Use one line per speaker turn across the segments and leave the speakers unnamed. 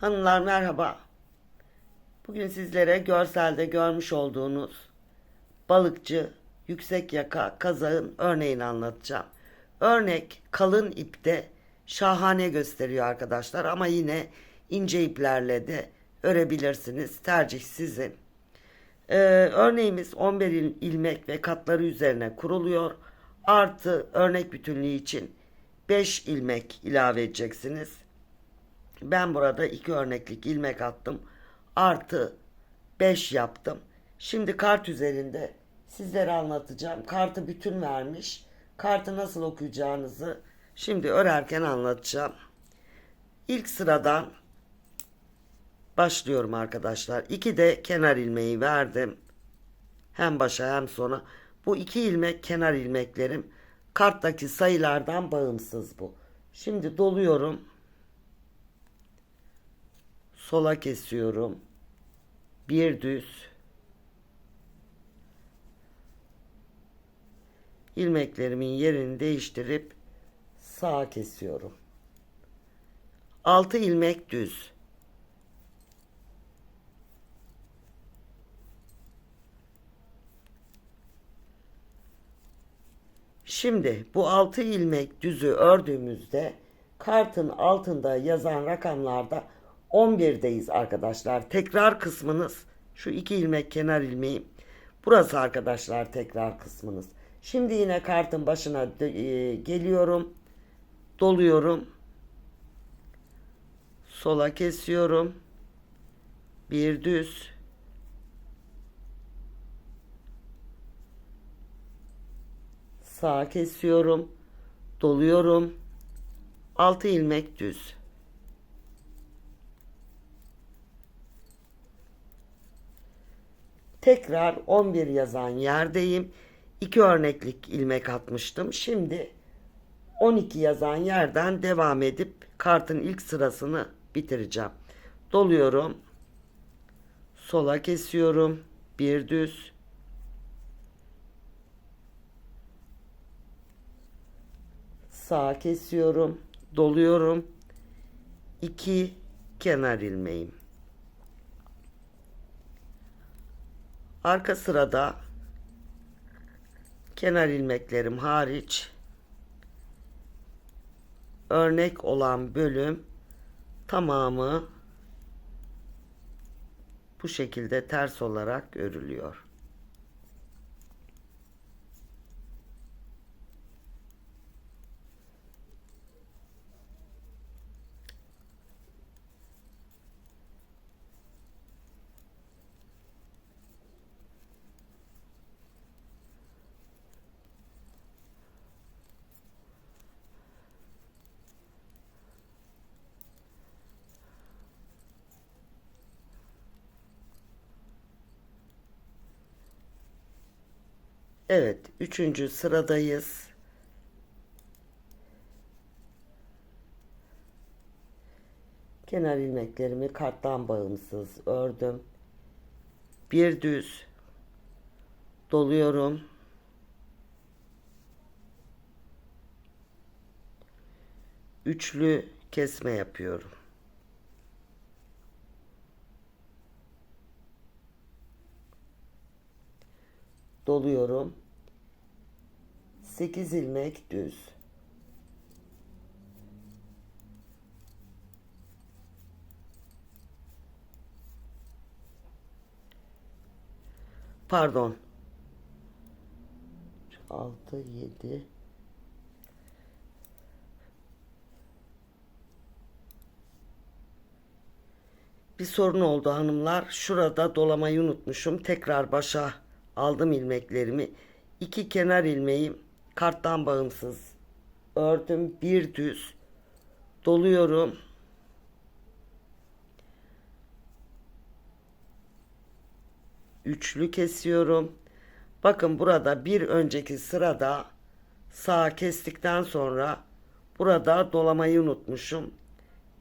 Hanımlar merhaba. Bugün sizlere görselde görmüş olduğunuz balıkçı yüksek yaka kazağın örneğini anlatacağım. Örnek kalın ipte şahane gösteriyor arkadaşlar ama yine ince iplerle de örebilirsiniz. Tercih sizin. Ee, örneğimiz 11 il- ilmek ve katları üzerine kuruluyor. Artı örnek bütünlüğü için 5 ilmek ilave edeceksiniz. Ben burada iki örneklik ilmek attım. Artı 5 yaptım. Şimdi kart üzerinde sizlere anlatacağım. Kartı bütün vermiş. Kartı nasıl okuyacağınızı şimdi örerken anlatacağım. İlk sıradan başlıyorum arkadaşlar. İki de kenar ilmeği verdim. Hem başa hem sona. Bu iki ilmek kenar ilmeklerim. Karttaki sayılardan bağımsız bu. Şimdi doluyorum. Sola kesiyorum. Bir düz. ilmeklerimin yerini değiştirip sağa kesiyorum. 6 ilmek düz. Şimdi bu 6 ilmek düzü ördüğümüzde kartın altında yazan rakamlarda 11'deyiz arkadaşlar. Tekrar kısmınız şu iki ilmek kenar ilmeği. Burası arkadaşlar tekrar kısmınız. Şimdi yine kartın başına e, geliyorum. Doluyorum. Sola kesiyorum. Bir düz. Sağa kesiyorum. Doluyorum. 6 ilmek düz. Tekrar 11 yazan yerdeyim. 2 örneklik ilmek atmıştım. Şimdi 12 yazan yerden devam edip kartın ilk sırasını bitireceğim. Doluyorum. Sola kesiyorum. Bir düz. Sağa kesiyorum. Doluyorum. 2 kenar ilmeğim. Arka sırada kenar ilmeklerim hariç örnek olan bölüm tamamı bu şekilde ters olarak örülüyor. Evet, üçüncü sıradayız. Kenar ilmeklerimi karttan bağımsız ördüm. Bir düz doluyorum. Üçlü kesme yapıyorum. Doluyorum. 8 ilmek düz. Pardon. 6 7 Bir sorun oldu hanımlar. Şurada dolamayı unutmuşum. Tekrar başa aldım ilmeklerimi. İki kenar ilmeği karttan bağımsız ördüm. Bir düz doluyorum. Üçlü kesiyorum. Bakın burada bir önceki sırada sağ kestikten sonra burada dolamayı unutmuşum.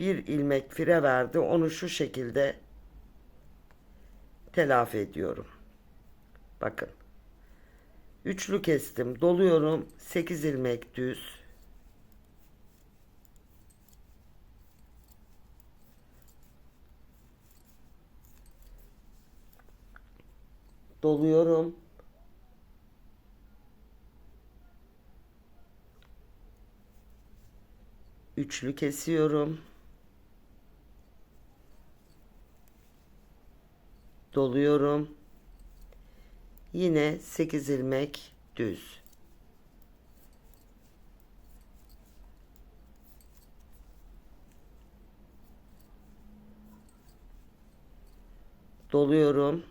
Bir ilmek fire verdi. Onu şu şekilde telafi ediyorum. Bakın. Üçlü kestim. Doluyorum. 8 ilmek düz. Doluyorum. Üçlü kesiyorum. Doluyorum. Yine 8 ilmek düz. Doluyorum.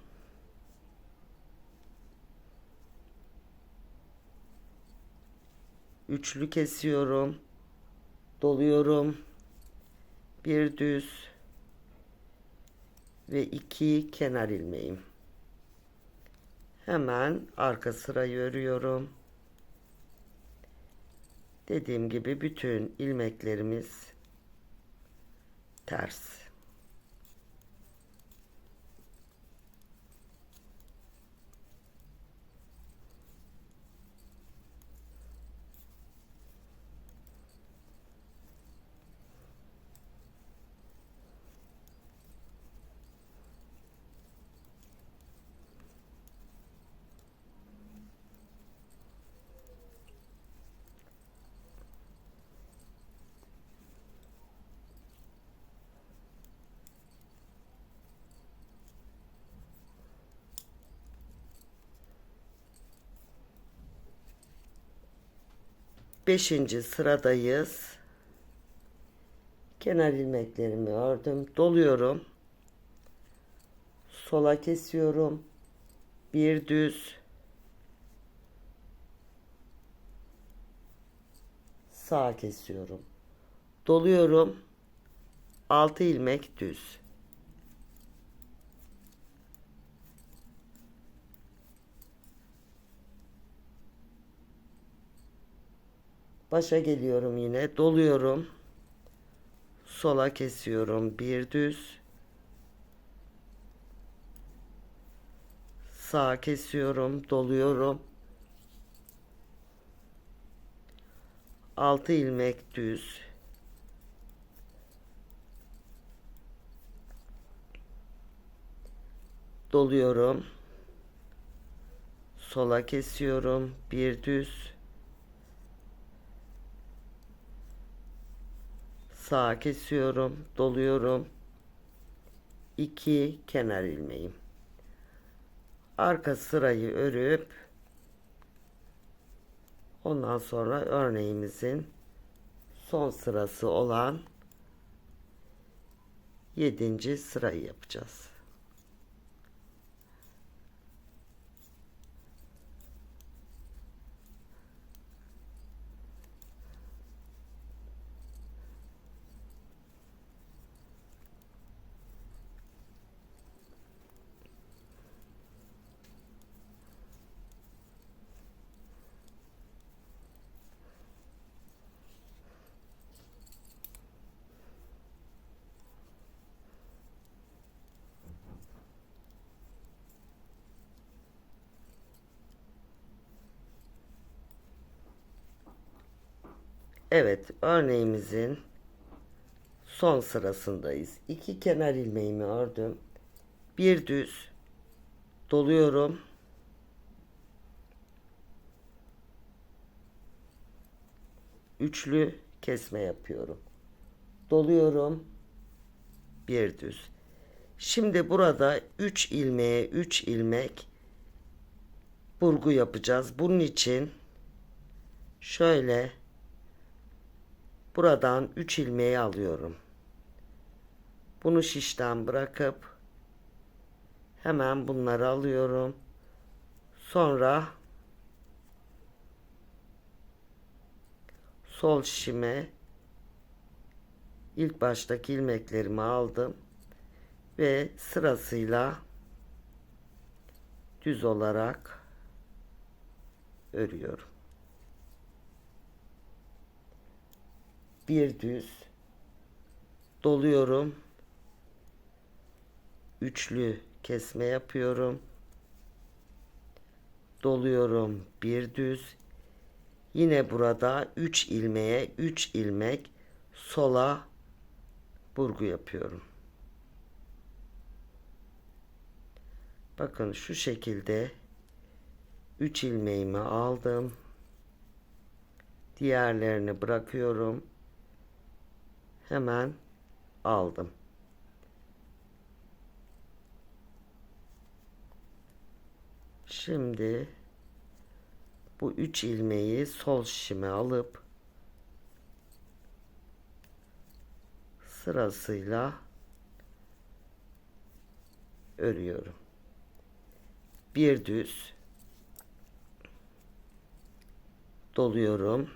Üçlü kesiyorum. Doluyorum. Bir düz ve iki kenar ilmeğim. Hemen arka sırayı örüyorum. Dediğim gibi bütün ilmeklerimiz ters. Beşinci sıradayız. Kenar ilmeklerimi ördüm. Doluyorum. Sola kesiyorum. Bir düz. Sağa kesiyorum. Doluyorum. Altı ilmek düz. Başa geliyorum yine. Doluyorum. Sola kesiyorum. Bir düz. Sağa kesiyorum. Doluyorum. 6 ilmek düz. Doluyorum. Sola kesiyorum. Bir düz. Sağa kesiyorum. Doluyorum. 2 kenar ilmeğim. Arka sırayı örüp ondan sonra örneğimizin son sırası olan 7. sırayı yapacağız. Evet, örneğimizin son sırasındayız. İki kenar ilmeğimi ördüm. Bir düz doluyorum. Üçlü kesme yapıyorum. Doluyorum. Bir düz. Şimdi burada 3 ilmeğe 3 ilmek burgu yapacağız. Bunun için şöyle Buradan 3 ilmeği alıyorum. Bunu şişten bırakıp hemen bunları alıyorum. Sonra sol şişime ilk baştaki ilmeklerimi aldım ve sırasıyla düz olarak örüyorum. Bir düz. Doluyorum. Üçlü kesme yapıyorum. Doluyorum bir düz. Yine burada 3 ilmeğe 3 ilmek sola burgu yapıyorum. Bakın şu şekilde 3 ilmeğimi aldım. Diğerlerini bırakıyorum. Hemen aldım. Şimdi bu 3 ilmeği sol şişime alıp sırasıyla örüyorum. Bir düz doluyorum.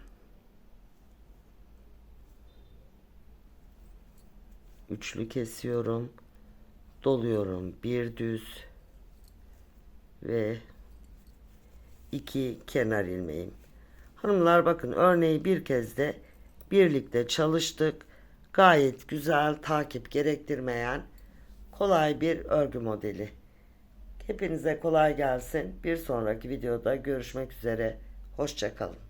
Üçlü kesiyorum. Doluyorum. Bir düz ve iki kenar ilmeğim. Hanımlar bakın örneği bir kez de birlikte çalıştık. Gayet güzel, takip gerektirmeyen kolay bir örgü modeli. Hepinize kolay gelsin. Bir sonraki videoda görüşmek üzere. Hoşçakalın.